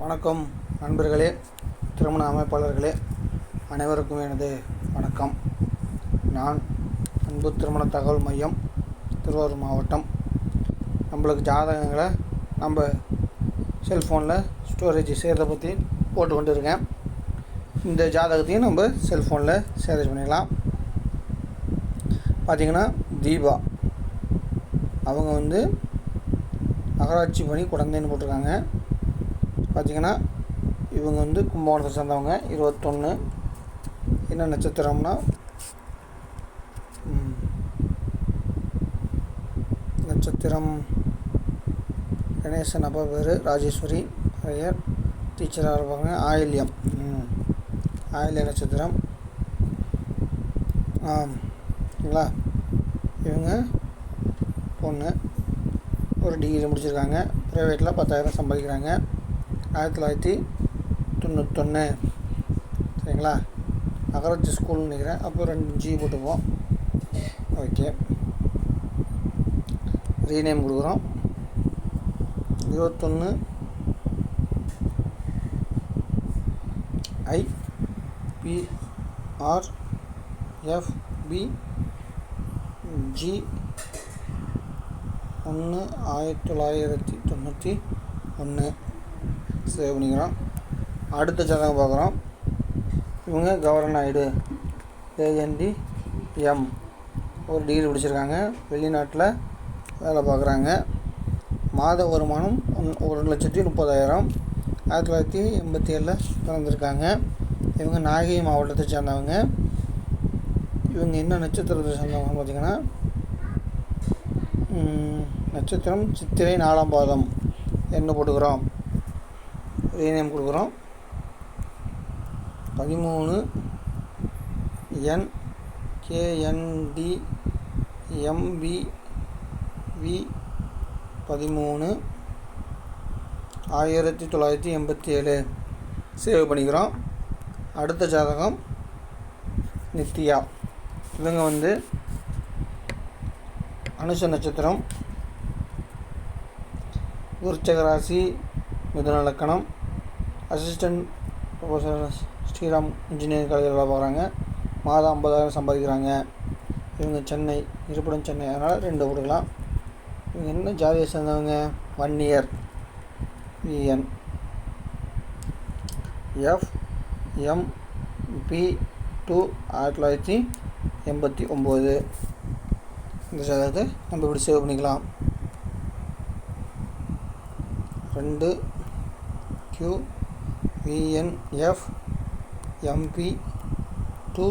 வணக்கம் நண்பர்களே திருமண அமைப்பாளர்களே அனைவருக்கும் எனது வணக்கம். நான் அன்பு திருமண தகவல் மையம் திருவாரூர் மாவட்டம். நம்மளுக்கு ஜாதகங்களை நம்ம செல்ஃபோனில் ஸ்டோரேஜ் செய்கிறத பற்றி போட்டு கொண்டு இருக்கேன் இந்த ஜாதகத்தையும் நம்ம செல்ஃபோனில் ஸ்டோரேஜ் பண்ணிக்கலாம் பார்த்திங்கன்னா தீபா. அவங்க வந்து நகராட்சி பணி குழந்தைன்னு போட்டிருக்காங்க. பார்த்திங்கன்னா இவங்க வந்து கும்பகோணத்தை சேர்ந்தவங்க இருபத்தொன்று என்ன நட்சத்திரம்னா நட்சத்திரம் கணேசன் அப்பா பேர் ராஜேஸ்வரி ஐயர் டீச்சராக இருப்பாங்க ஆயில்யம். ஆயில்ய நட்சத்திரம். ஆங்களா இவங்க பொண்ணு. ஒரு டிகிரி முடிச்சிருக்காங்க. ப்ரைவேட்டில் பத்தாயிரம் சம்பாதிக்கிறாங்க. ஆயிரத்தி தொள்ளாயிரத்தி தொண்ணூத்தொன்று சரிங்களா? நகராட்சி ஸ்கூல்னு நினைக்கிறேன். அப்போ ரெண்டு ஜி போட்டுப்போம். ஓகே. ரீநேம் கொடுக்குறோம். இருபத்தொன்று ஐ பிஆர் எஃப்பி ஜி ஒன்று ஆயிரத்தி தொள்ளாயிரத்தி தொண்ணூற்றி ஒன்று சேவ் பண்ணிக்கிறோம். அடுத்த ஜாதகம் பார்க்குறோம். இவங்க Gavara Naidu A N D M ஒரு டிகிரி பிடிச்சிருக்காங்க. வெளிநாட்டில் வேலை பார்க்குறாங்க. மாத வருமானம் ஒன்- ஒரு லட்சத்தி முப்பதாயிரம். ஆயிரத்தி தொள்ளாயிரத்தி எண்பத்தி ஏழில் பிறந்திருக்காங்க. இவங்க நாகை மாவட்டத்தை சேர்ந்தவங்க. இவங்க என்ன நட்சத்திரத்தை சேர்ந்தவங்க பார்த்தீங்கன்னா நட்சத்திரம் சித்திரை நாலாம் பாதம். என்ன போட்டுக்கிறோம். ரீநேம் கொடுக்குறோம். பதிமூணு என் கேஎன்டி எம்பி வி பதிமூணு. ஆயிரத்தி தொள்ளாயிரத்தி எண்பத்தி ஏழு சேவ் பண்ணிக்கிறோம். அடுத்த ஜாதகம் நித்யா. இவங்க வந்து அனுஷ நட்சத்திரம் விருச்சக ராசி மிதுன லக்கணம் அசிஸ்டன்ட் ப்ரொஃபஸர் ஸ்ரீராம் இன்ஜினியரிங் காலேஜில் வேலை பார்க்குறாங்க மாதம் ஐம்பதாயிரம் சம்பாதிக்கிறாங்க. இவங்க சென்னை இருப்பிடம் சென்னை. அதனால் ரெண்டு கொடுக்கலாம் இவங்க என்ன ஜாதியை சேர்ந்தவங்க? One year V N F M B two ஆயிரத்தி தொள்ளாயிரத்தி எண்பத்தி ஒம்பது இந்த ஜாதகத்தை நம்ம இப்படி சேவ் பண்ணிக்கலாம். ரெண்டு க்யூ விஎன்எஃப் எம்பி டூ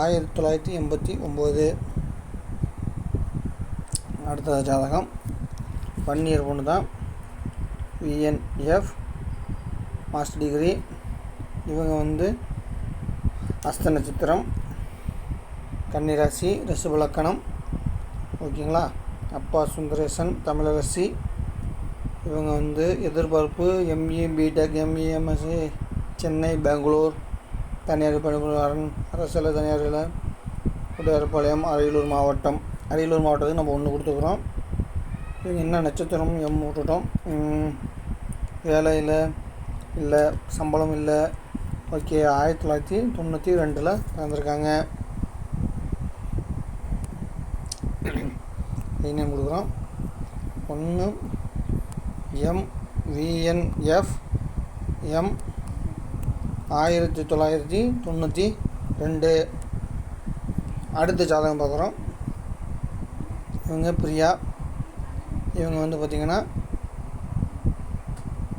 ஆயிரத்தி தொள்ளாயிரத்தி எண்பத்தி ஒம்பது. அடுத்த ஜாதகம். ஒன் இயர் பொண்ணு தான் விஎன்எஃப் மாஸ்டர் டிகிரி இவங்க வந்து அஸ்த நட்சத்திரம் கன்னிராசி ரிஷபலக்கணம் ஓகேங்களா? அப்பா சுந்தரேசன் தமிழரசி இவங்க வந்து எதிர்பார்ப்பு M A B Tech M E M Sc Chennai Bangalore தனியார் பணிபுரி அரண் அரசியல் தனியாரில் உடையார்பாளையம் அரியலூர் மாவட்டம். அரியலூர் மாவட்டத்துக்கு நம்ம ஒன்று கொடுத்துக்குறோம் இவங்க என்ன நட்சத்திரம் எம் விட்டுட்டோம் வேலை இல்லை இல்லை சம்பளம் இல்லை. ஓகே ஆயிரத்தி தொள்ளாயிரத்தி தொண்ணூற்றி ரெண்டில் பிறந்திருக்காங்க. நேம் கொடுக்குறோம். ஒன்று எம் விஎன்எஃப் எம் ஆயிரத்தி தொள்ளாயிரத்தி தொண்ணூற்றி ரெண்டு. அடுத்த ஜாதகம் பார்க்குறோம். இவங்க பிரியா. இவங்க வந்து பார்த்திங்கன்னா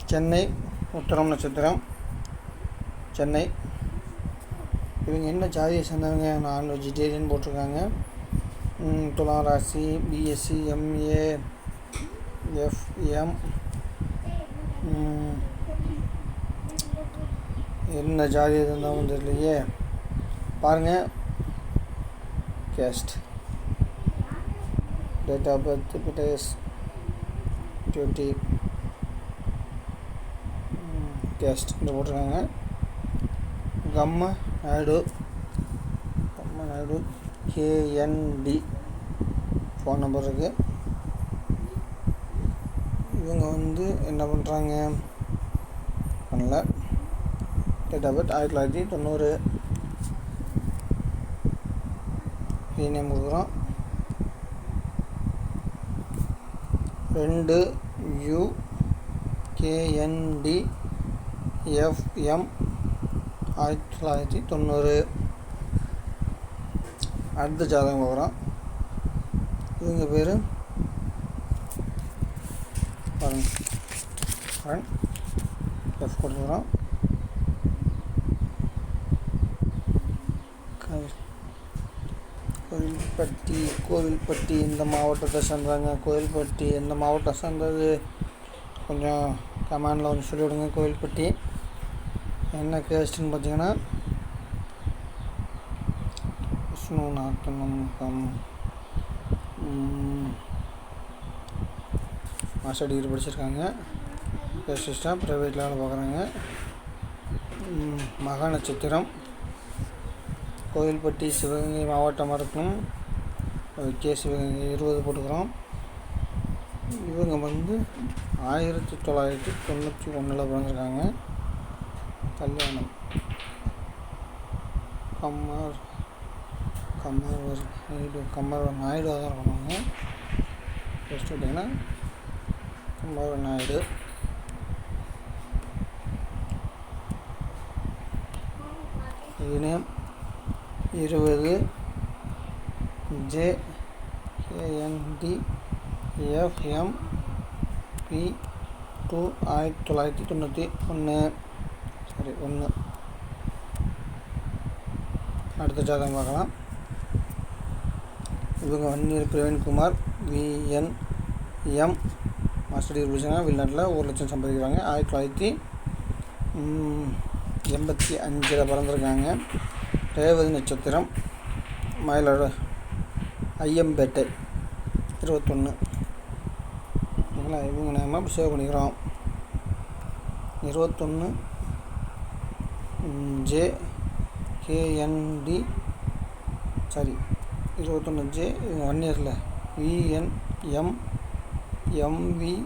சென்னை உத்தரம் நட்சத்திரம். சென்னை. இவங்க என்ன ஜாதியை சேர்ந்தவங்க? நான் வெஜிடேரியன் போட்டிருக்காங்க. ம், ராசி பிஎஸ்சி எம்ஏ எஃப்எம் என்ன ஜாதி இருந்தாலும் தெரியலையே. பாருங்கள் கேஸ்ட் டேட் ஆஃப் பர்த் பிட்டேஸ் டியூட்டி கேஸ்ட் இந்த போட்டிருக்காங்க. கம்ம நாயுடு. கம்ம நாயுடு. கேஎன்டி ஃபோன் நம்பர் இருக்குது இவங்க வந்து என்ன பண்ணுறாங்க பண்ணல. டேட் ஆஃப் பர்த் ஆயிரத்தி தொள்ளாயிரத்தி தொண்ணூறு. நேம் கொடுக்குறோம். ரெண்டு யூ கேஎன்டி எஃப்எம் ஆயிரத்தி தொள்ளாயிரத்தி தொண்ணூறு. அடுத்த ஜாதகம் பார்க்குறோம். இவங்க பேர் பாருங்க. கரண்ட் எஃப் கொடுத்துக்கிறோம் கோவில்பட்டி கோவில்பட்டி இந்த மாவட்டத்தை சேர்ந்தாங்க கோவில்பட்டி எந்த மாவட்டம் சேர்ந்தது? கொஞ்சம் கமெண்டில் கொஞ்சம் சொல்லிவிடுங்க கோவில்பட்டி. என்ன கேஸ்ட்டுன்னு பார்த்தீங்கன்னா விஷ்ணுநாத்தனம் கம் மாஸ்டர் டிகிரி படிச்சிருக்காங்க. பேசிஸ்டாக ப்ரைவேட்டில் வேலை பார்க்குறாங்க மகா நட்சத்திரம். கோவில்பட்டி சிவகங்கை மாவட்டமாக இருக்கும். கே. சிவகங்கை இருபது போட்டுக்கிறோம். இவங்க வந்து ஆயிரத்தி தொள்ளாயிரத்தி தொண்ணூற்றி ஒன்றில் பிறந்திருக்காங்க. கல்யாணம். கம்மர் கம்மர் நாயுடு கம்மர் நாயுடுவாக தான் இருக்கணும் ஃபஸ்ட்டு பார்த்தீங்கன்னா கம்மர் நாயுடு இணையம் இருபது. J. A N D F M B. Two ஆயிரத்தி தொள்ளாயிரத்தி தொண்ணூற்றி ஒன்று சரி ஒன்று அடுத்த ஜாதகம் பார்க்கலாம். இவங்க Vanniyar Praveenkumar V N M. Master degree படிச்சாங்க வெளிநாட்டில் ஒரு லட்சம் சம்பாதிக்கிறாங்க. ஆயிரத்தி தொள்ளாயிரத்தி எண்பத்தி அஞ்சில் பிறந்திருக்காங்க. ரேவதி நட்சத்திரம் மயிலாடு ஐயம்பேட்டை இருபத்தொன்று இதெல்லாம் இவங்க நம்ம சேவ் பண்ணிக்கிறோம். இருபத்தொன்று J K N D sorry இருபத்தொன்று ஜே இவங்க ஒன் இயரில் V N M M V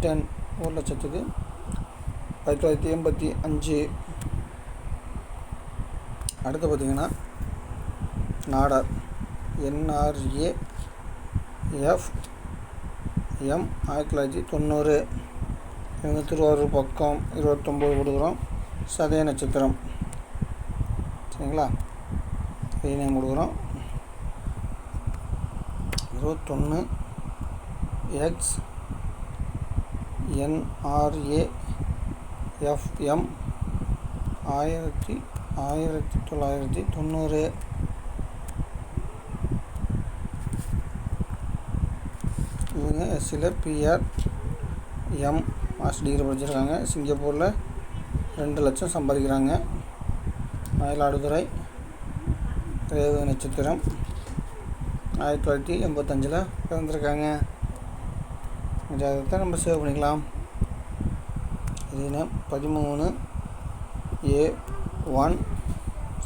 ten ஒரு லட்சத்துக்கு ஆயிரத்தி தொள்ளாயிரத்தி எண்பத்தி அஞ்சு. அடுத்து பார்த்தீங்கன்னா நாடார் என்ஆர்ஏ எஃப் எம் ஆயிரத்தி தொள்ளாயிரத்தி தொண்ணூறு. இவங்க திருவாரூர் பக்கம் இருபத்தொம்போது கொடுக்குறோம். சதய நட்சத்திரம். சரிங்களா? நேம் கொடுக்குறோம். இருபத்தொன்று எக்ஸ் எஃப்எம் ஆயிரத்தி ஆயிரத்தி தொள்ளாயிரத்தி தொண்ணூறு. இவங்க எஸ்சியில் B R M master degree படிச்சிருக்காங்க. சிங்கப்பூரில் ரெண்டு லட்சம் சம்பாதிக்கிறாங்க. மயிலாடுதுறை ரேவு நட்சத்திரம் ஆயிரத்தி தொள்ளாயிரத்தி எண்பத்தஞ்சில் பிறந்திருக்காங்க. இந்த தான் நம்ம சேவ் பண்ணிக்கலாம். இது பதிமூணு. A one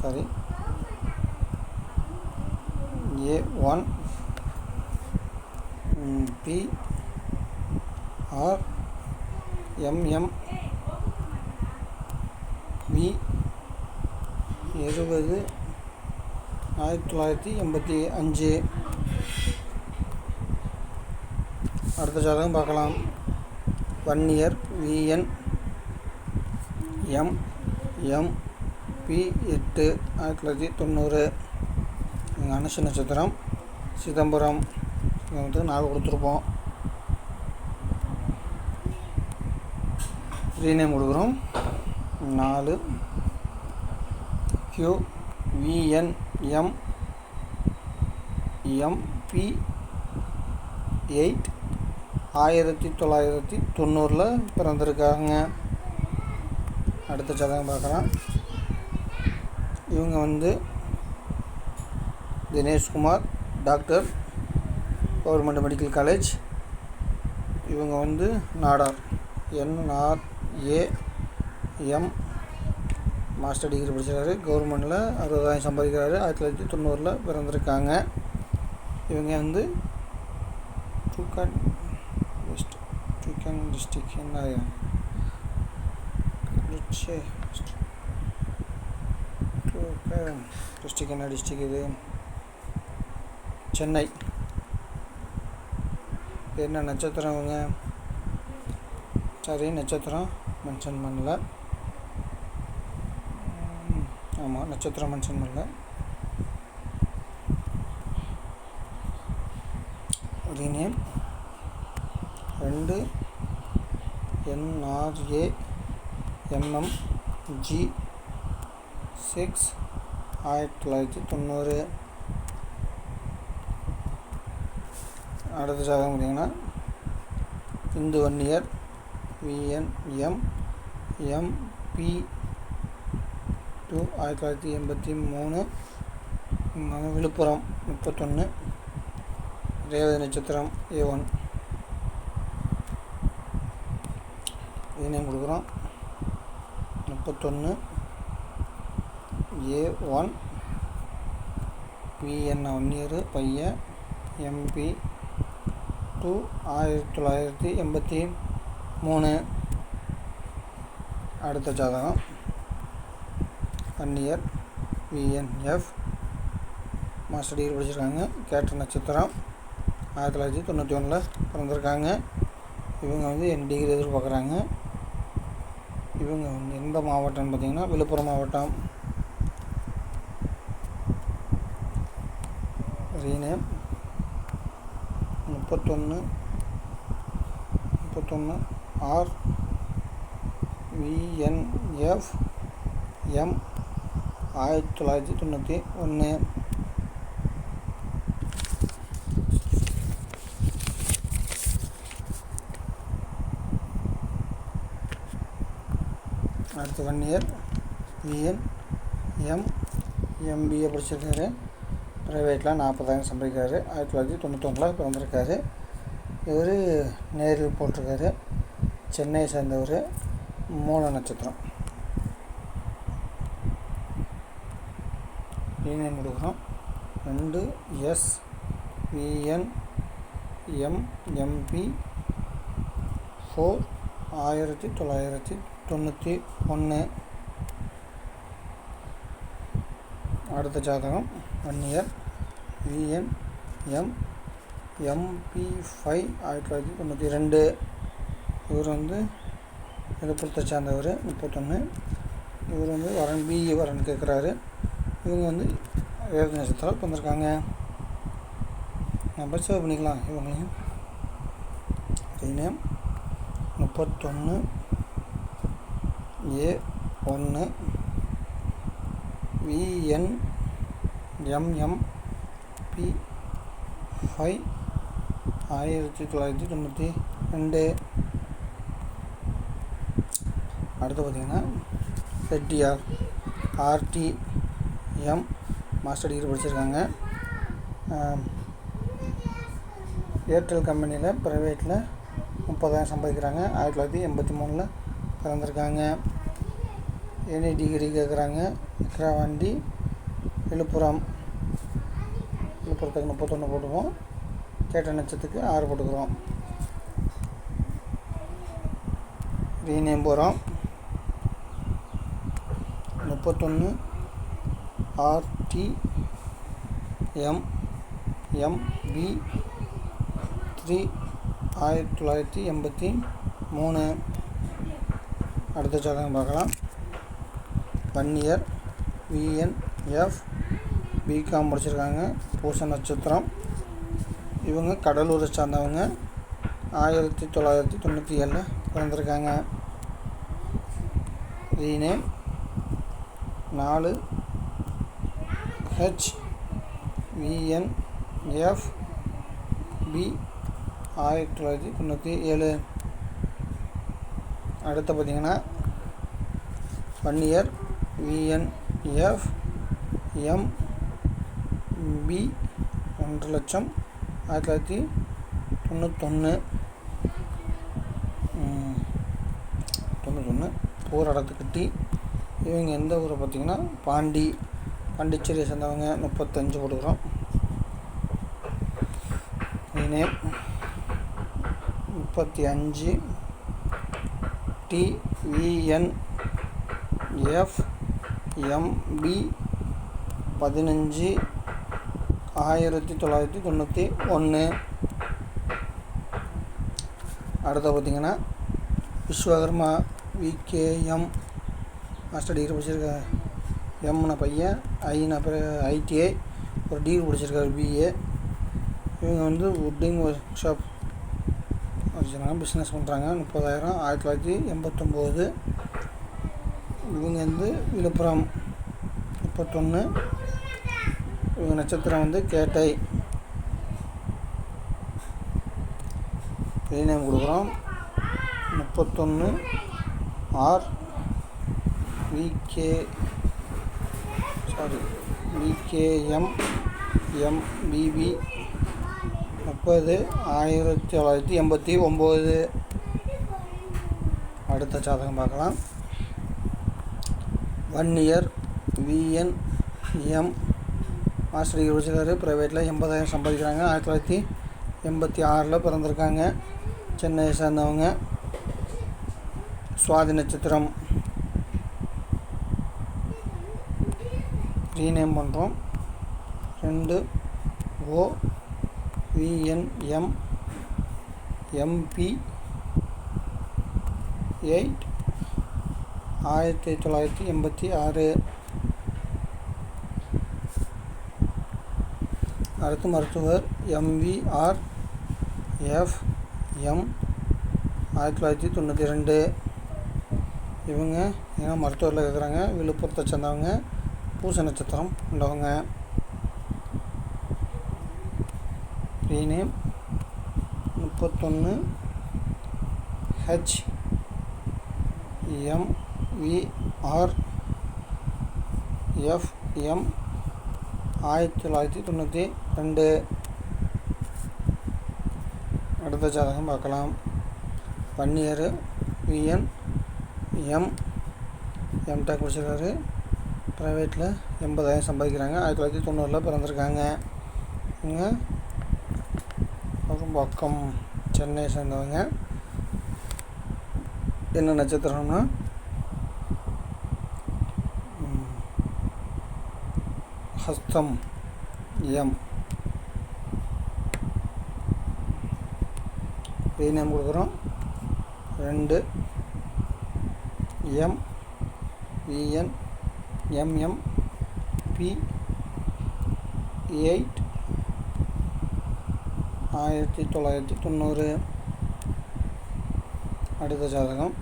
sorry A one B R M M V இருபது ஆயிரத்தி தொள்ளாயிரத்தி எண்பத்தி அஞ்சு. அடுத்த ஜாதகம் பார்க்கலாம். One year V N M M B எட்டு ஆயிரத்தி தொள்ளாயிரத்தி தொண்ணூறு. எங்கள் அனுஷ நட்சத்திரம் சிதம்பரம். வந்து நாலு கொடுத்துருப்போம். ரீநேம் கொடுக்குறோம். நாலு. Q V N M M B eight ஆயிரத்தி தொள்ளாயிரத்தி தொண்ணூறில் பிறந்திருக்காங்க. அடுத்த ஜாதகம் பார்க்கலாம். இவங்க வந்து Dineshkumar doctor government medical college. இவங்க வந்து Nadar. N R A M master degree படிச்சிருக்காரு. கவர்மெண்டில் அறுபதாயிரம் சம்பாதிக்கிறாரு. ஆயிரத்தி தொள்ளாயிரத்தி தொண்ணூறில் பிறந்திருக்காங்க. இவங்க வந்து டூ வெஸ்ட் டூக்கான் டிஸ்ட்ரிக் என்ன சே டிஸ்ட்ரிக் என்ன டிஸ்ட்ரிக் இது? சென்னை. என்ன நட்சத்திரம் இவங்க? சரி நட்சத்திரம் மென்ஷன் பண்ணல. ஆமாம் நட்சத்திரம் மென்ஷன் பண்ணல. ரீநேம் ரெண்டு என்ஆர்ஏ எம்எம் ஜி சிக்ஸ் ஆயிரத்தி தொள்ளாயிரத்தி தொண்ணூறு. அடுத்ததாக பார்த்தீங்கன்னா Hindu Vanniyar V N M M B two ஆயிரத்தி தொள்ளாயிரத்தி எண்பத்தி மூணு. விழுப்புரம் முப்பத்தொன்று ரேவதி நட்சத்திரம் ஏ ஒன் நேம் கொடுக்குறோம். முப்பத்தொன்று A one V N one year பையன் எம்பி டூ ஆயிரத்தி தொள்ளாயிரத்தி எண்பத்தி மூணு. அடுத்த ஜாதகம். One year V N F master degree படிச்சிருக்காங்க. கேட்ட நட்சத்திரம் ஆயிரத்தி தொள்ளாயிரத்தி தொண்ணூற்றி ஒன்றில் பிறந்திருக்காங்க. இவங்க வந்து என் டிகிரி எதிர்பார்க்குறாங்க. இவங்க வந்து எந்த மாவட்டம்னு பார்த்தீங்கன்னா விழுப்புரம் மாவட்டம். ரீநேம். முப்பத்தொன்று முப்பத்தொன்று ஆர். விஎன்எஃப் எம். ஆயிரத்தி தொள்ளாயிரத்தி தொண்ணூற்றி ஒன்று அடுத்து one year V N M M B A படிச்சிருக்காரு. ப்ரைவேட்டில் நாற்பதாயிரம் சம்பாதிக்கிறாரு. ஆயிரத்தி தொள்ளாயிரத்தி தொண்ணூத்தொன்னில் பிறந்திருக்காரு இவர் நேரில் போட்டிருக்காரு. சென்னையை சேர்ந்தவர் மூல நட்சத்திரம். யூனியன் கொடுக்குறோம். ரெண்டு S V N M M B four ஆயிரத்தி தொள்ளாயிரத்தி தொண்ணூற்றி ஒன்று. அடுத்த ஜாதகம் one year V N M M B five ஆயிரத்தி தொள்ளாயிரத்தி தொண்ணூற்றி ரெண்டு. இவர் வந்து விழுப்புரத்தை சேர்ந்தவர் முப்பத்தொன்று இவர் வந்து வரன் பிஇ வரன் கேட்குறாரு இவங்க வந்து வேறு நட்சத்திரம் வந்திருக்காங்க நம்ம சேவ் பண்ணிக்கலாம் இவங்களையும். நேம் முப்பத்தொன்று ஏ ஒன்று விஎன் எம்எம் பி ஃபைவ் ஆயிரத்தி தொள்ளாயிரத்தி தொண்ணூற்றி ரெண்டு. அடுத்து பார்த்திங்கன்னா Chettiar R T M master degree படிச்சிருக்காங்க. ஏர்டெல் கம்பெனியில் ப்ரைவேட்டில் முப்பதாயிரம் சம்பாதிக்கிறாங்க. ஆயிரத்தி தொள்ளாயிரத்தி எண்பத்தி மூணில் பிறந்திருக்காங்க. எனி டிகிரி கேட்குறாங்க விக்ரவாண்டி விழுப்புரம். விழுப்புரத்துக்கு முப்பத்தொன்று போட்டுக்குவோம். கேட்ட நட்சத்துக்கு ஆறு போட்டுக்கிறோம். ரீநேம் போகிறோம் முப்பத்தொன்று ஆர்டி எம் எம்பி த்ரீ ஆயிரத்தி தொள்ளாயிரத்தி எண்பத்தி மூணு. அடுத்த ஜாதகம் பார்க்கலாம். ஒன் இயர் விஎன்எஃப் பிகாம் முடிச்சிருக்காங்க பூச நட்சத்திரம். இவங்க கடலூரை சார்ந்தவங்க. ஆயிரத்தி தொள்ளாயிரத்தி தொண்ணூற்றி ஏழில் பிறந்திருக்காங்க. ரீநேம் நாலு ஹெச் விஎன்எஃப் பி ஆயிரத்தி தொள்ளாயிரத்தி தொண்ணூற்றி ஏழு. அடுத்து பார்த்தீங்கன்னா one year V N F M B ஒன்று லட்சம் ஆயிரத்தி தொள்ளாயிரத்தி தொண்ணூத்தொன்று ம், தொண்ணூத்தொன்று போராடத்துக்கட்டி இவங்க எந்த ஊரை பார்த்தீங்கன்னா பாண்டி பாண்டிச்சேரியை சேர்ந்தவங்க. முப்பத்தஞ்சு கொடுக்குறோம் நேம் முப்பத்தி அஞ்சு. டி எஃப் எம்பி பதினஞ்சு ஆயிரத்தி தொள்ளாயிரத்தி தொண்ணூற்றி ஒன்று. அடுத்த பார்த்திங்கன்னா விஸ்வகர்மா விகேஎம் மாஸ்டர் டிகிரி படிச்சிருக்க எம்ன பையன் ஐன ஐடிஐ ஒரு டிகிரி படிச்சிருக்காரு பிஏ இவங்க வந்து உட்டிங் ஒர்க் ஷாப் வச்சுருக்காங்க பிஸ்னஸ் பண்ணுறாங்க முப்பதாயிரம் ஆயிரத்தி தொள்ளாயிரத்தி எண்பத்தொம்போது. இவங்க வந்து விழுப்புரம் முப்பத்தொன்று இவங்க நட்சத்திரம் வந்து கேட்டை. நேம் கொடுக்குறோம். முப்பத்தொன்று R. V K sorry V K M M B B முப்பது. ஆயிரத்தி தொள்ளாயிரத்தி எண்பத்தி ஒம்பது. அடுத்த ஜாதகம் பார்க்கலாம். One year VN M master degree படிச்சிருக்காரு ப்ரைவேட்டில் எண்பதாயிரம் சம்பாதிக்கிறாங்க. ஆயிரத்தி தொள்ளாயிரத்தி எண்பத்தி ஆறில் பிறந்திருக்காங்க. சென்னையை சேர்ந்தவங்க. சுவாதி நட்சத்திரம். ரீநேம் பண்ணுறோம் ரெண்டு ஓ விஎன்எம் எம்பி எயிட் ஆயிரத்தி தொள்ளாயிரத்தி எண்பத்தி ஆறு. அடுத்து மருத்துவர் எம்விஆர் எஃப் எம் ஆயிரத்தி தொள்ளாயிரத்தி தொண்ணூற்றி ரெண்டு. இவங்க ஏன்னா மருத்துவரில் இருக்கிறாங்க. விழுப்புரத்தை சேர்ந்தவங்க. பூச நட்சத்திரம் கொண்டவங்க ரீநேம் முப்பத்தொன்று ஹெச் எம் எஃப்எம் ஆயிரத்தி தொள்ளாயிரத்தி தொண்ணூற்றி ரெண்டு. அடுத்த ஜாதகம் பார்க்கலாம். பன்னியர் விஎன் எம் எம்டெக் முடிச்சிருக்காரு. ப்ரைவேட்டில் எண்பதாயிரம் சம்பாதிக்கிறாங்க. ஆயிரத்தி தொள்ளாயிரத்தி தொண்ணூறில் பிறந்திருக்காங்க. இவங்க அப்புறம் பக்கம் சென்னை சேர்ந்தவங்க. என்ன நட்சத்திரம்னா ஹஸ்தம் எம். ரீநேம் கொடுக்குறோம். ரெண்டு எம். இஎன் எம்எம் பி. எயிட். ஆயிரத்தி தொள்ளாயிரத்தி தொண்ணூறு. அடுத்த ஜாதகம்.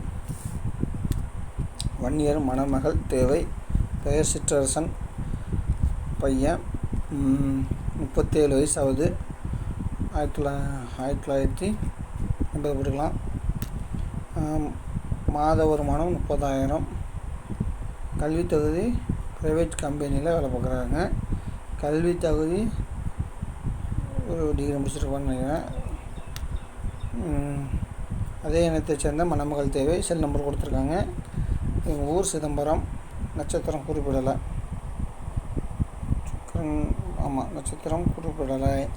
வன்னியர் மணமகள் தேவை. பெயர் சிற்றரசன். பையன் முப்பத்தேழு வயசு ஆகுது ஆயிரத்தி தொள்ளா ஆயிரத்தி தொள்ளாயிரத்தி எண்பது போட்டுக்கலாம் மாத வருமானம் முப்பதாயிரம். கல்வி தகுதி ப்ரைவேட் கம்பெனியில் வேலை பார்க்குறாங்க. கல்வி தகுதி ஒரு டிகிரி முடிச்சிருக்கோன்னு நினைக்கிறேன். அதே இனத்தை சேர்ந்த மணமகள் தேவை. செல் நம்பர் கொடுத்துருக்காங்க. எங்கள் ஊர் சிதம்பரம். நட்சத்திரம் குறிப்பிடலை. ஆமாம் நட்சத்திரம் குறிப்பிடலை.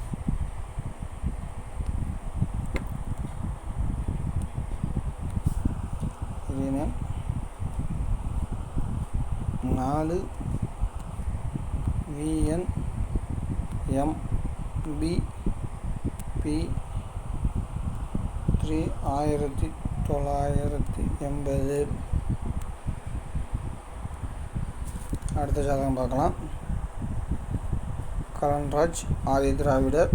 நாலு V N M B B three ஆயிரத்தி தொள்ளாயிரத்தி எண்பது. அடுத்த ஜாதகம் பார்க்கலாம். Karanraj Adi Dravidar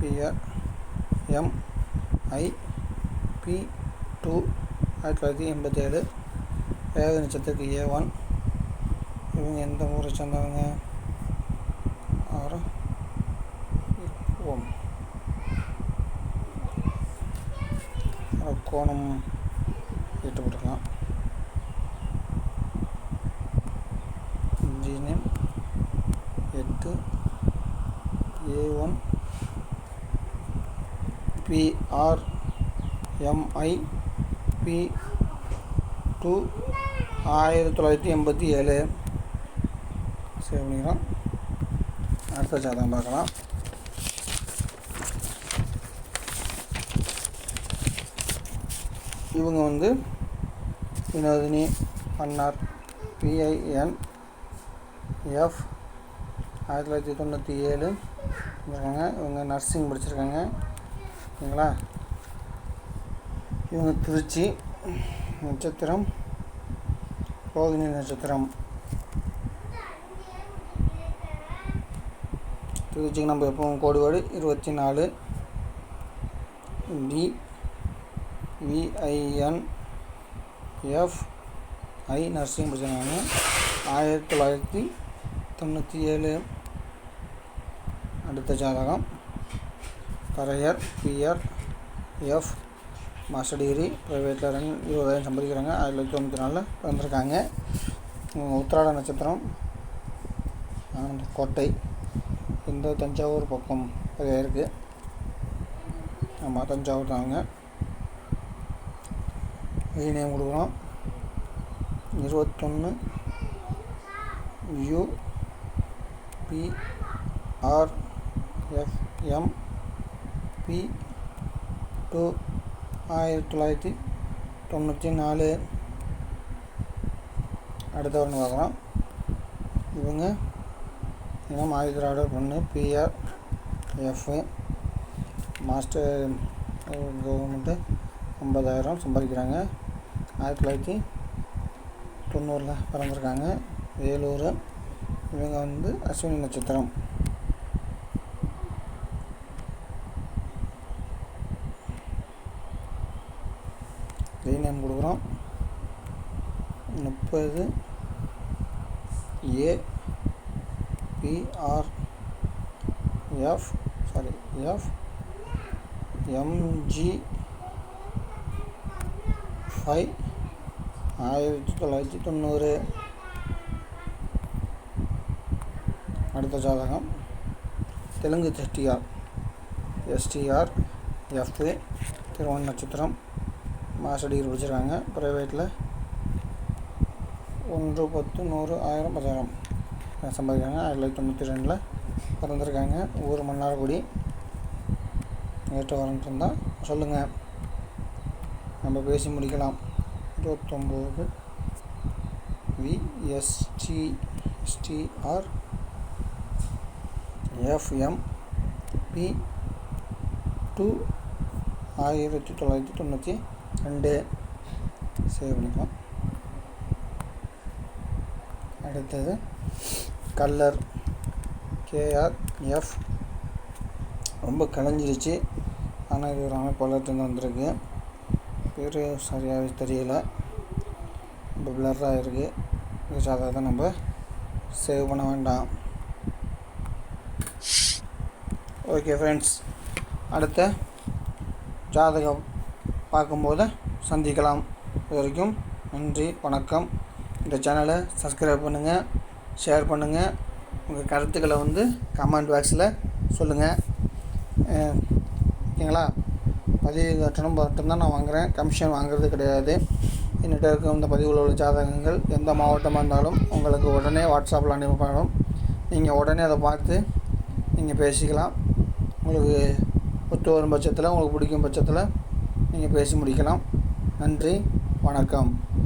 B R M. I. B. Two ஆயிரத்தி தொள்ளாயிரத்தி எண்பத்தேழு. வேக நட்சத்திரத்துக்கு ஏ ஒன். இவங்க எந்த ஊரை சேர்ந்தவங்க? ஆறு ஓம். கோணம் எட்டு போட்டுக்கலாம் ஜிநேம் எட்டு A one B R M I B two ஆயிரத்தி தொள்ளாயிரத்தி எண்பத்தி ஏழு. சரி பண்ணிக்கலாம். அடுத்த ஜாதகம் பார்க்கலாம். இவங்க வந்து வினோதினி மன்னார் பிஐஎன் எஃப் ஆயிரத்தி தொள்ளாயிரத்தி தொண்ணூற்றி ஏழு. இருக்காங்க இவங்க நர்சிங் படிச்சிருக்காங்க. ஓகேங்களா? இவங்க திருச்சி நட்சத்திரம் ரோகிணி நட்சத்திரம். திருச்சிக்கு நம்ம எப்பவும் கோடுவாடு இருபத்தி நாலு D VIN F I nursing படிச்சிருக்காங்க. ஆயிரத்தி தொள்ளாயிரத்தி தொண்ணூற்றி ஏழு. அடுத்த ஜாதகம். Paraiyar PR F. Master degree ப்ரைவேட்டில் ரெண்டு இருபதாயிரம் சம்பாதிக்கிறாங்க. ஆயிரத்தி தொள்ளாயிரத்தி தொண்ணூற்றி நாலில் பிறந்திருக்காங்க. உத்திராட நட்சத்திரம் கோட்டை இந்த தஞ்சாவூர் பக்கம் நிறைய இருக்குது ஆமாம் தஞ்சாவூர் தாங்க ஈனியம் கொடுக்குறோம். இருபத்தொன்று U P M P two ஆயிரத்தி தொள்ளாயிரத்தி தொண்ணூற்றி நாலு. அடுத்த ஒன்று பார்க்குறோம் இவங்க இனம் ஆயுதராட பொண்ணு பிஆர் எஃப் மாஸ்டர் கவர்மெண்ட்டு ஐம்பதாயிரம் சம்பாதிக்கிறாங்க. ஆயிரத்தி தொள்ளாயிரத்தி தொண்ணூறில் பிறந்திருக்காங்க. வேலூர். இவங்க வந்து அஸ்வினி நட்சத்திரம் நேம் கொடுக்குறோம் முப்பது. A PR F sorry F MG five ஆயிரத்தி தொள்ளாயிரத்தி தொண்ணூறு. அடுத்த ஜாதகம் தெலுங்கு எஸ்டிஆர் எஸ்டிஆர் எஃப்ஏ திருவண்ண நட்சத்திரம். மாஸ்டர் பிடிச்சிருக்காங்க ப்ரைவேட்டில் ஒன்று பத்து நூறு ஆயிரம் பத்தாயிரம். சம்பாதிக்கிறாங்க ஆயிரத்தி தொள்ளாயிரத்தி தொண்ணூற்றி ரெண்டில் பிறந்திருக்காங்க. ஊர் மன்னார்குடி. நேற்று வரன்ட்டு இருந்தால் சொல்லுங்கள் நம்ம பேசி முடிக்கலாம். இருபத்தொம்போது VST STR FM P two ஆயிரத்தி தொள்ளாயிரத்தி தொண்ணூற்றி ரெண்டு. சேவ் பண்ணிக்கலாம். அடுத்தது கல்லர் கேஆர் எஃப் ரொம்ப கலைஞ்சிருச்சு. ஆனால் இது ஒரு அமைப்பாளர்லேருந்து வந்திருக்கு. பேர் சரியாக தெரியல. ரொம்ப பிளர்ராக இருக்குது இது சாதாரண நம்ம சேவ் பண்ண வேண்டாம். ஓகே ஃப்ரெண்ட்ஸ் அடுத்த ஜாதகம் பார்க்கும்போது சந்திக்கலாம். இது வரைக்கும் நன்றி வணக்கம். இந்த சேனலை சப்ஸ்கிரைப் பண்ணுங்கள் ஷேர் பண்ணுங்கள் உங்கள் கருத்துக்களை வந்து கமெண்ட் பாக்ஸில் சொல்லுங்கள் ஓகேங்களா? பதிவு கட்டணம் மட்டும்தான் நான் வாங்குகிறேன் கமிஷன் வாங்குறது கிடையாது. என்கிட்ட இருக்க இந்த பதிவில் உள்ள ஜாதகங்கள் எந்த மாவட்டமாக இருந்தாலும் உங்களுக்கு உடனே வாட்ஸ்அப்பில் அனுப்பப்படும். நீங்கள் உடனே அதை பார்த்து நீங்கள் பேசிக்கலாம். உங்களுக்கு ஒத்து வரும் பட்சத்தில் உங்களுக்கு பிடிக்கும் பட்சத்தில் நீங்கள் பேசி முடிக்கலாம். நன்றி வணக்கம்.